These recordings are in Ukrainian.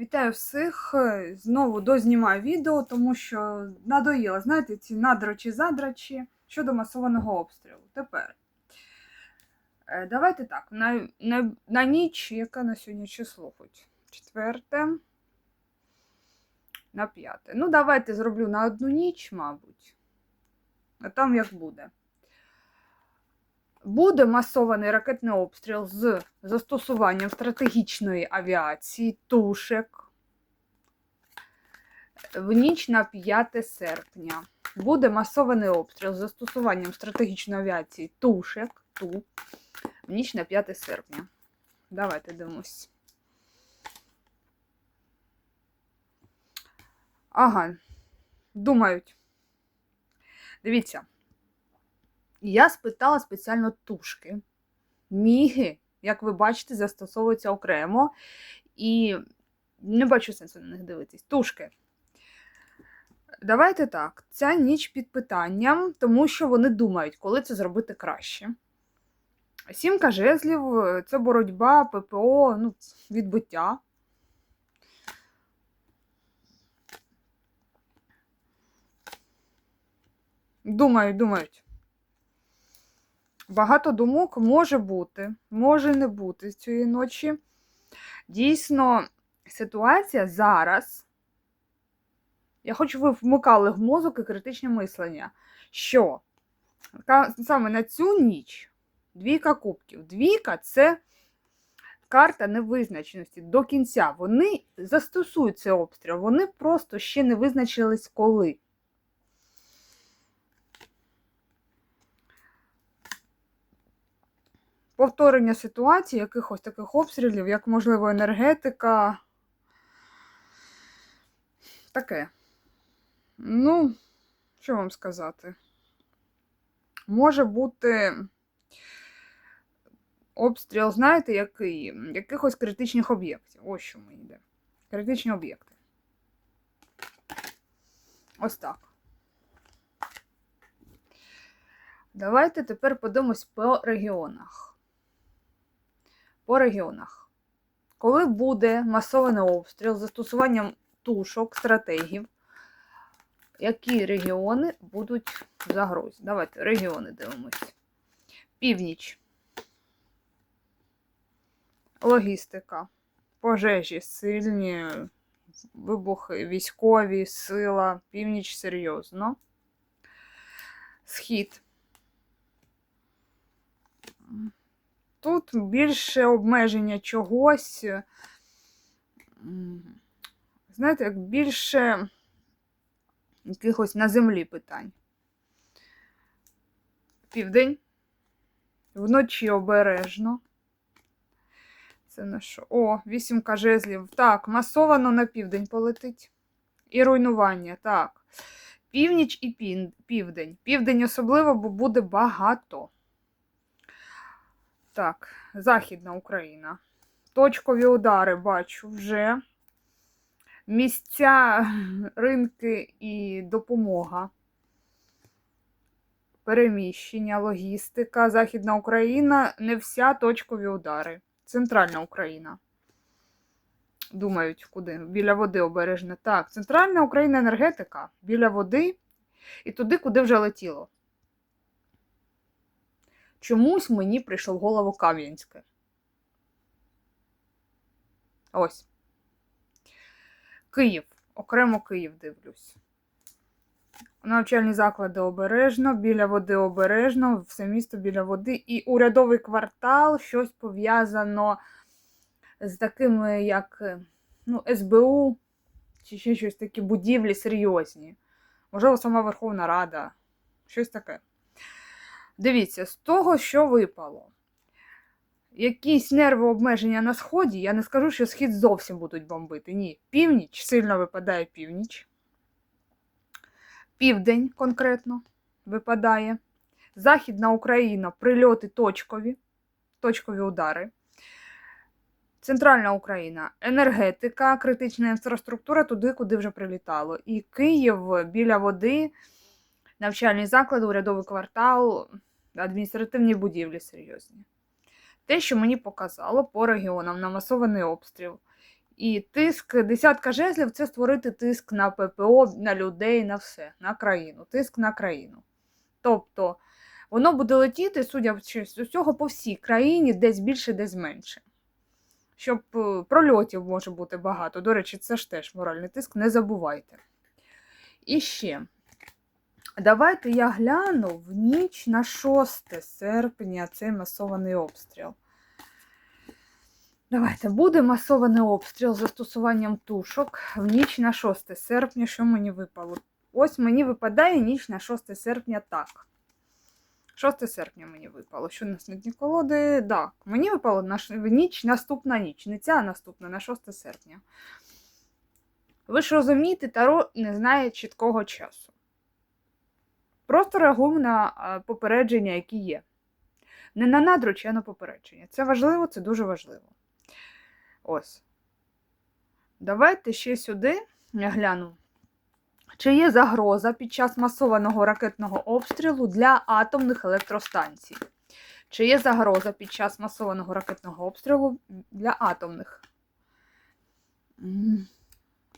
Вітаю всіх! Знову дознімаю відео, тому що надоїло, знаєте, ці надрачі-задрачі щодо масованого обстрілу. Тепер. е, Давайте так. На, на, на ніч, яке на сьогодні число хоч? Четверте. На п'яте. Ну, давайте зроблю на одну ніч, мабуть. А там як буде. Буде масований ракетний обстріл з застосуванням стратегічної авіації, тушек в ніч на 5 серпня. Буде масований обстріл з застосуванням стратегічної авіації тушек ту в ніч на 5 серпня. Давайте дивимось. Ага, думають. Дивіться. Я спитала спеціально тушки. Міги, як ви бачите, застосовуються окремо. І не бачу сенсу на них дивитись. Тушки. Давайте так. Ця ніч під питанням, тому що вони думають, коли це зробити краще. Сімка жезлів це боротьба, ППО, ну, відбиття. Думають, думають. Багато думок може бути, може не бути цієї ночі. Дійсно, ситуація зараз. Я хочу, ви вмикали в мозок і критичне мислення, що саме на цю ніч двійка кубків. Двійка це карта невизначеності до кінця. Вони застосують цей обстріл, вони просто ще не визначились коли. Повторення ситуації, якихось таких обстрілів, як, можливо, енергетика. Таке. Ну, що вам сказати? Може бути обстріл, знаєте, який? Якихось критичних об'єктів. Ось що мені йде. Критичні об'єкти. Ось так. Давайте тепер подивимось по регіонах по регіонах. Коли буде масований обстріл з застосуванням тушок, стратегів, які регіони будуть в загрозі? Давайте регіони дивимось. Північ. Логістика, пожежі, сильні, вибухи, військові, сила, північ серйозно. Схід. Тут більше обмеження чогось. Знаєте, як більше якихось на землі питань. Південь. Вночі обережно. Це на що? О, вісімка жезлів. Так, масовано на південь полетить. І руйнування, так. Північ і південь. Південь особливо, бо буде багато. Так, Західна Україна. Точкові удари бачу вже. Місця, ринки і допомога. Переміщення, логістика. Західна Україна не вся точкові удари. Центральна Україна. Думають, куди? Біля води обережно. Так, центральна Україна енергетика. Біля води і туди, куди вже летіло. Чомусь мені прийшло в голову Кам'янське. Ось. Київ. Окремо Київ дивлюсь. Навчальні заклади обережно, біля води обережно, все місто біля води. І урядовий квартал щось пов'язано з такими, як ну, СБУ, чи ще щось такі будівлі серйозні. Можливо, сама Верховна Рада. Щось таке. Дивіться, з того, що випало. Якісь нервообмеження на сході, я не скажу, що схід зовсім будуть бомбити. Ні. Північ сильно випадає північ. Південь конкретно випадає. Західна Україна прильоти точкові, точкові удари. Центральна Україна енергетика, критична інфраструктура туди, куди вже прилітало. І Київ біля води, навчальні заклади, урядовий квартал, адміністративні будівлі серйозні. Те, що мені показало по регіонам на масований обстріл. І тиск, десятка жезлів це створити тиск на ППО, на людей, на все, на країну. Тиск на країну. Тобто воно буде летіти, судячи з усього, по всій країні, десь більше, десь менше. Щоб е, прольотів може бути багато. До речі, це ж теж моральний тиск, не забувайте. І ще. Давайте я гляну в ніч на 6 серпня цей масований обстріл. Давайте буде масований обстріл з застосуванням тушок в ніч на 6 серпня. Що мені випало? Ось мені випадає ніч на 6 серпня так. 6 серпня мені випало. Що у нас на дні колоди? Так, мені випало на ніч наступна ніч. Не ця наступна, на 6 серпня. Ви ж розумієте, Таро не знає чіткого часу. Просто реагуємо на попередження, які є. Не на надруч, а на попередження. Це важливо, це дуже важливо. Ось. Давайте ще сюди я гляну. Чи є загроза під час масованого ракетного обстрілу для атомних електростанцій? Чи є загроза під час масованого ракетного обстрілу для атомних?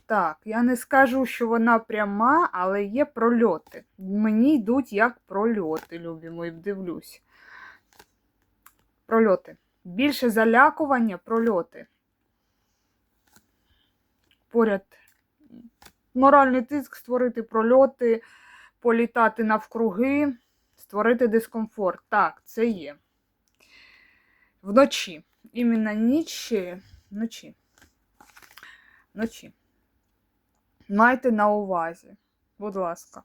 Так, я не скажу, що вона пряма, але є прольоти. Мені йдуть як прольоти, любі мої, дивлюсь. Прольоти. Більше залякування, прольоти. Поряд моральний тиск, створити прольоти, політати навкруги, створити дискомфорт. Так, це є. Вночі. Іменно ніч, вночі. Вночі. Майте на увазі, будь ласка.